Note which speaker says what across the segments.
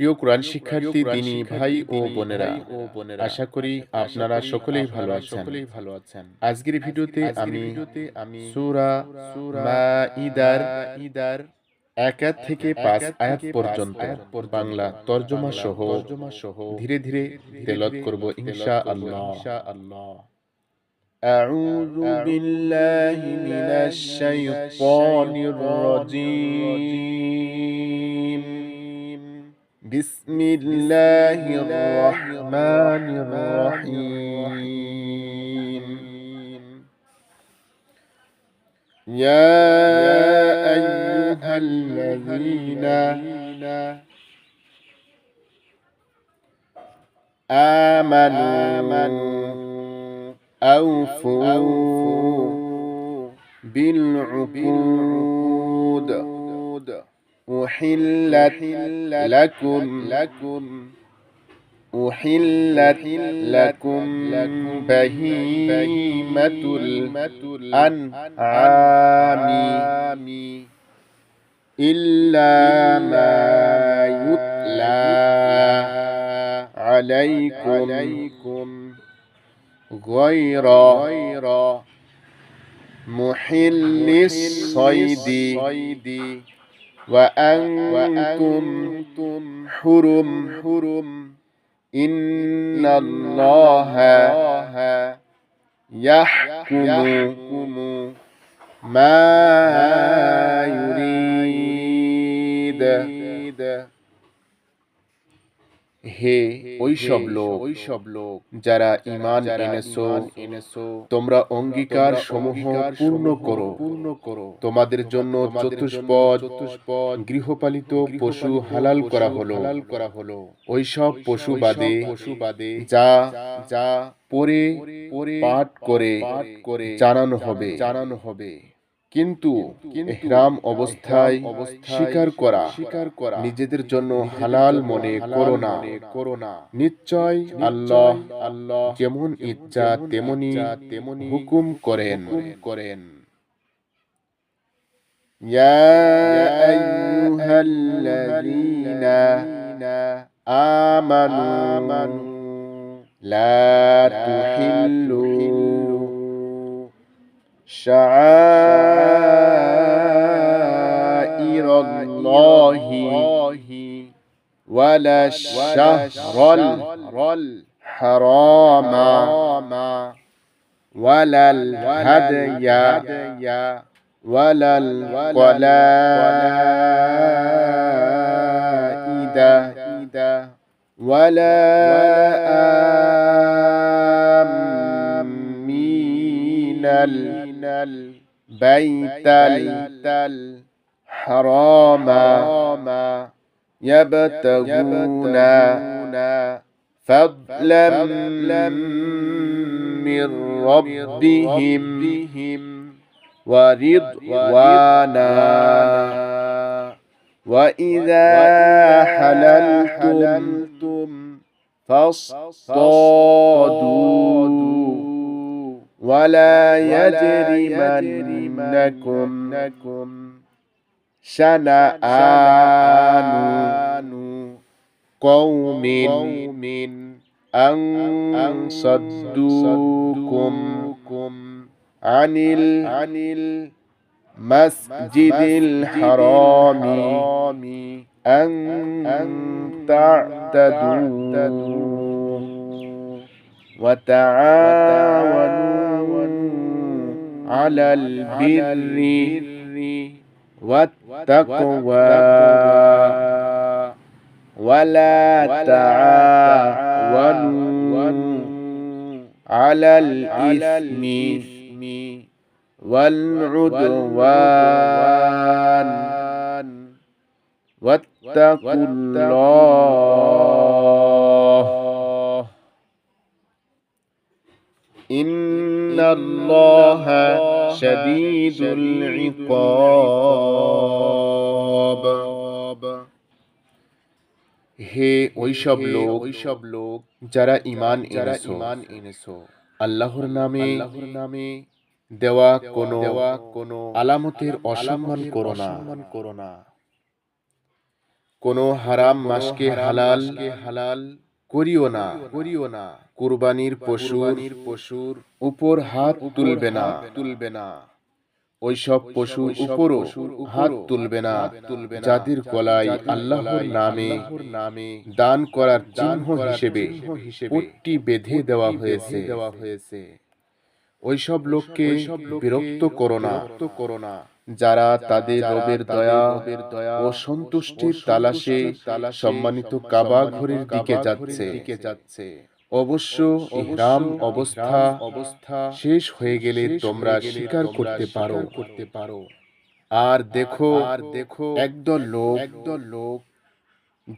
Speaker 1: প্রিয় কোরআন শিক্ষার্থী দিনী ভাই ও বোনেরা আশা করি আপনারা সকলেই ভালো আছেন সকলেই ভালো আছেন আজকের ভিডিওতে আমি আমি সূরা মাইদার ইদার এক আয়াত থেকে পাঁচ আয়াত পর্যন্ত বাংলা তর্জমা সহ তর্জমা সহ ধীরে ধীরে তেলাওয়াত করব ইনশাআল্লাহ ইনশাআল্লাহ أعوذ بالله من الشيطان الرجيم بسم الله الرحمن الرحيم. يا أيها الذين آمنوا أوفوا بالعقود. أحلت لكم لكم أحلت لكم بهيمة الأنعام إلا ما يتلى عليكم غير محل الصيد وأنتم حرم. حرم إن الله يحكم ما হে ওই সব লোক ওই সব লোক যারা ঈমান এনেছো এনেছো তোমরা অঙ্গীকার সমূহ পূর্ণ করো। পূর্ণ করো। তোমাদের জন্য চতুষ্পদ চতুষ্পদ গৃহপালিত পশু হালাল করা হলো। হালাল করা হলো। ওই সব পশু বাদে পশু বাদে যা যা পরে পরে পাঠ করে পাঠ করে জানানো হবে। জানানো হবে। কিন্তু ইহরাম অবস্থায় স্বীকার করা স্বীকার করা নিজেদের জন্য হালাল মনে করো না করো না নিশ্চয় আল্লাহ আল্লাহ যেমন ইচ্ছা তেমনি তেমনি হুকুম করেন করেন يا أيها الذين آمنوا لا تحلوا شعائر الله ولا الشهر الحرام ولا الهدي ولا القلائد ولا آمين البيت الحرام يبتغون فضلا من ربهم ورضوانا. وإذا حللتم فاصطادوا. ولا يجرمنكم شنآن قوم أن صدوكم عن المسجد الحرام أن تعتدوا وتعاونوا على البر والتقوى ولا تعاونوا على الإثم والعدوان واتقوا الله إن الله شديد العقاب হে ওইসব লোক ওইসব লোক যারা ইমান এনেছো ইমান এনেছো আল্লাহর নামে আল্লাহর নামে দেওয়া কোন দেওয়া কোন আলামতের অসম্মান করো না করো না কোনো হারাম মাসকে হালাল হালাল করিও না করিও না কুরবানির পশুর পশুর উপর হাত তুলবে না। তুলবে না। ওইসব পশুর উপরও হাত তুলবে না। তুলবে যাদের গলায় আল্লাহর নামে নামে দান করার চিহ্ন হিসেবে পট্টি বেঁধে দেওয়া হয়েছে। দেওয়া হয়েছে। ওইসব লোককে বিরক্ত করো না। করো না। যারা তাদের রবের দয়া ও সন্তুষ্টির তালাশে সম্মানিত কাবা ঘরের দিকে যাচ্ছে। দিকে যাচ্ছে। অবশ্য ইহরাম অবস্থা অবস্থা শেষ হয়ে গেলে তোমরা স্বীকার করতে পারো। করতে পারো। আর দেখো আর দেখো একদল লোক একদল লোক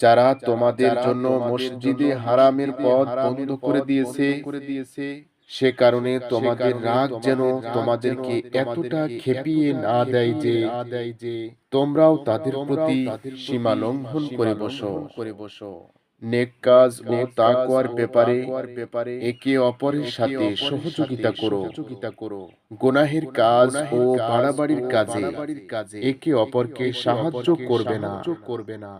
Speaker 1: যারা তোমাদের জন্য মসজিদে হারামের পথ বন্ধ করে দিয়েছে। করে দিয়েছে। সে কারণে তোমাদের রাগ যেন তোমাদেরকে এতটা খেপিয়ে না দেয় যে দেয় যে তোমরাও তাদের প্রতি সীমা লঙ্ঘন করে বসো। করে বসো। নেক কাজ ও তাকওয়ার ব্যাপারে ব্যাপারে একে অপরের সাথে সহযোগিতা করো। সহযোগিতা করো। গুনাহের কাজ ও বাড়াবাড়ির কাজে। কাজে। একে অপরকে সাহায্য করবে না। করবে না।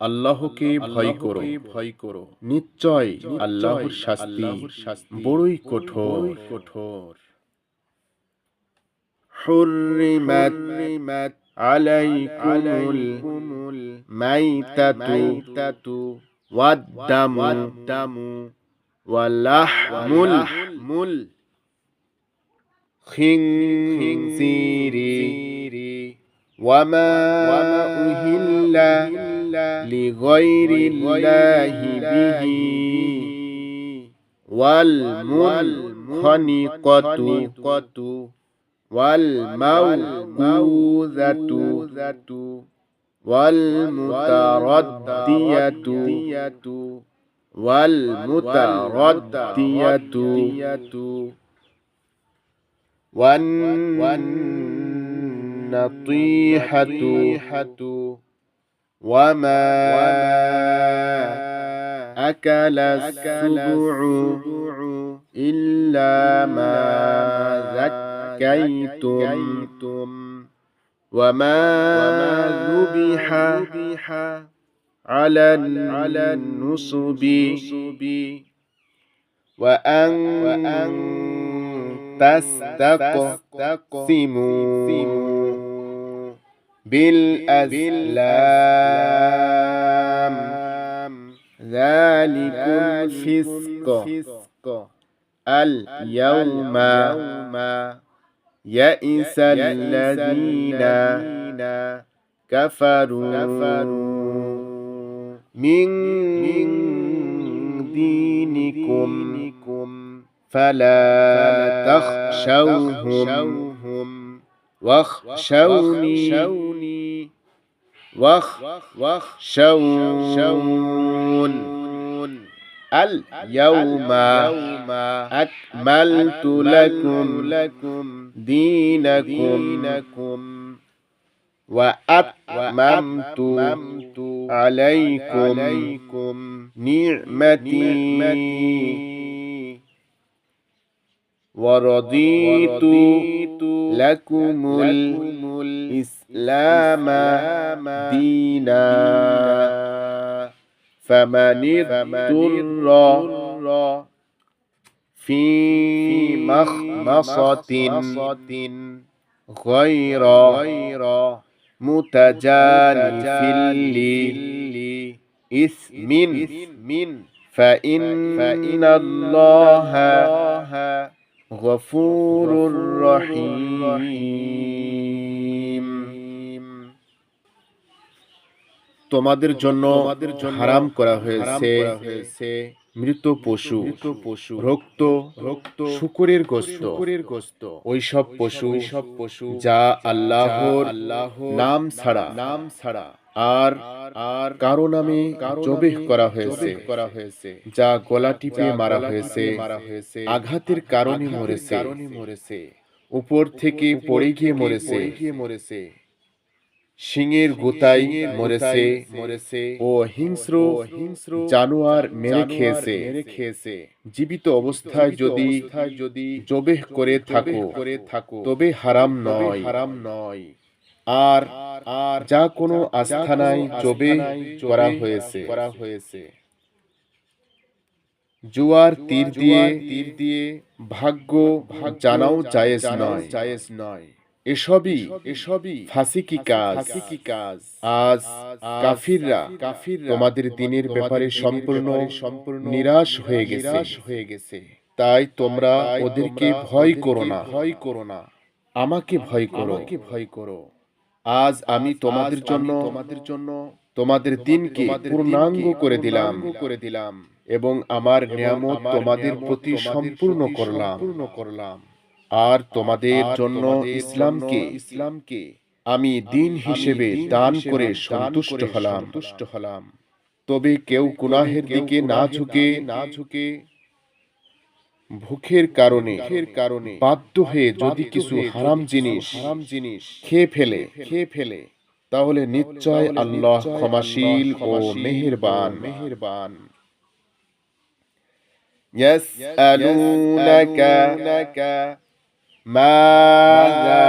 Speaker 1: আল্লাহকে ভয় করো ভয় করো। নিশ্চয় আল্লাহর শাস্তি বড়ই কঠোর। কঠোর। حرمت عليكم الميتة والدم ولحم الخنزير وما أهل لغير الله به والمنخنقة والموقوذة والمتردية والمتردية والنطيحة وما أكل السبع إلا ما ذكيتم وما ذبح على النصب وأن تستقسموا بالأزلام ذلكم فسق اليوم يئس الذين كفروا من دينكم فلا تخشوهم واخشوني واخشون اليوم أكملت لكم دينكم. وأتممت عليكم نعمتي. ورضيت لكم الإسلام دينا. فمن اضطر في مخمصة غير متجانف لإثم فإن الله غفور رحيم তোমাদের জন্য হারাম করা হয়েছে মৃত পশু পশু রক্ত রক্ত শুকুরের গোস্ত শুকুরের গোস্ত ওইসব পশু সব পশু যা আল্লাহর আল্লাহর নাম ছাড়া নাম ছাড়া আর আর কারও নামে জবেহ করা হয়েছে করা হয়েছে যা গলা টিপে মারা হয়েছে মারা হয়েছে আঘাতের কারণে মরেছে কারণে মরেছে উপর থেকে পড়ে গিয়ে মরেছে গিয়ে মরেছে সিংহের গোতাই মরেছে মরেছে ও হিংস্র হিংস্র জানোয়ার মেরে খেয়েছে। মেরে খেয়েছে। জীবিত অবস্থায় যদি যদি জবেহ করে থাকো করে থাকো তবে হারাম নয়। হারাম নয়। আর আর যা কোনো আস্থানায় চবে করা হয়েছে করা হয়েছে। জুয়ার তীর দিয়ে তীর দিয়ে ভাগ্য ভাগ জানাও জায়েজ নয়। জায়েজ নয়। এসবই এসবই ফাসিকি কাজ। ফাসিকি কাজ। আজ কাফিররা কাফির তোমাদের দিনের ব্যাপারে সম্পূর্ণ সম্পূর্ণ নিরাশ হয়ে গেছে। হয়ে গেছে। তাই তোমরা ওদেরকে ভয় করো না। ভয় করো না। আমাকে ভয় করো। আমাকে ভয় করো। আজ আমি তোমাদের জন্য তোমাদের জন্য তোমাদের দিনকে পূর্ণাঙ্গ করে দিলাম। করে দিলাম। এবং আমার নিয়ামত তোমাদের প্রতি সম্পূর্ণ করলাম। পূর্ণ করলাম। আর তোমাদের জন্য ইসলামকে ইসলামকে আমি দিন হিসেবে দান করে সন্তুষ্ট হলাম তুষ্ট হলাম তবে কেউ গুনাহের দিকে না ঝুঁকে না ঝুঁকে ভুখের কারণে ভুখের কারণে বাধ্য হয়ে যদি কিছু হারাম জিনিস হারাম জিনিস খেয়ে ফেলে খেয়ে ফেলে তাহলে নিশ্চয় আল্লাহ ক্ষমাশীল ও মেহেরবান মেহেরবান يسألونك ماذا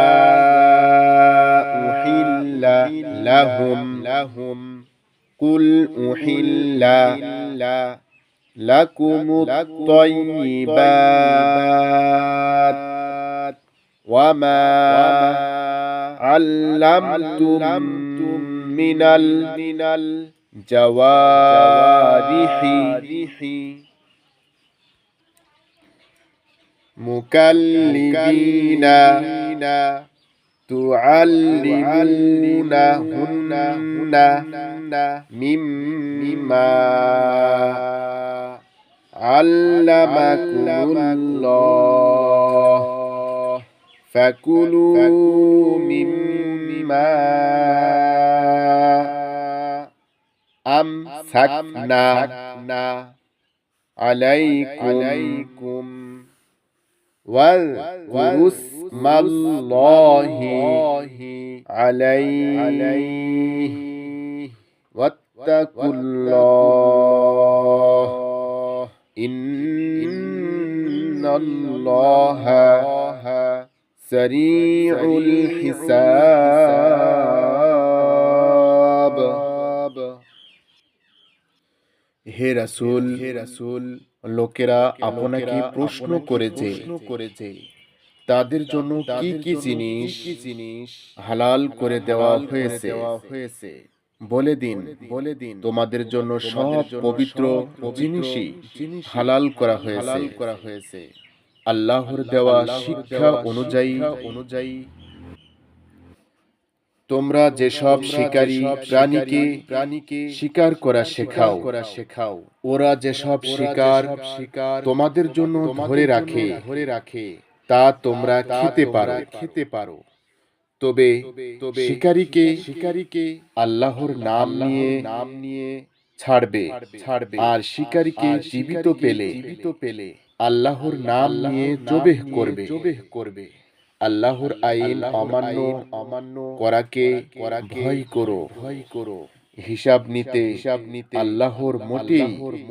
Speaker 1: أحل لهم لهم قل أحل لكم الطيبات وما علمتم من الجوارح مكلبين تعلمونهن مما علمكم الله فكلوا مما أمسكنا عليكم واذكروا اسم الله عليه واتقوا الله إن الله سريع الحساب. হে রাসূল হে রাসূল লোকেরা আপনাকে প্রশ্ন করেছে। করেছে। তাদের জন্য কি কি জিনিস জিনিস হালাল করে দেওয়া হয়েছে দেওয়া হয়েছে? বলে দিন বলে দিন। তোমাদের জন্য সব পবিত্র জিনিসই হালাল করা হয়েছে। করা হয়েছে। আল্লাহর দেওয়া শিক্ষা অনুযায়ী অনুযায়ী তোমরা যেসব শিকারী প্রাণীকে প্রাণীকে শিকার করা শেখাও করা শেখাও ওরা যেসব শিকার শিকার তোমাদের জন্য ধরে রাখে ধরে রাখে তা তোমরা খেতে পারো। খেতে পারো। তবে তবে শিকারীকে শিকারীকে আল্লাহর নাম নিয়ে নাম নিয়ে ছাড়বে। ছাড়বে। আর শিকারীকে জীবিত পেলে জীবিত পেলে। আল্লাহর নাম নিয়ে জবেহ করবে। জবেহ করবে। আল্লাহর আইন অমান্য অমান্য করাকে করাকে ভয় করো। ভয় করো। হিসাব নিতে হিসাব নিতে আল্লাহর মোটেই মোটেই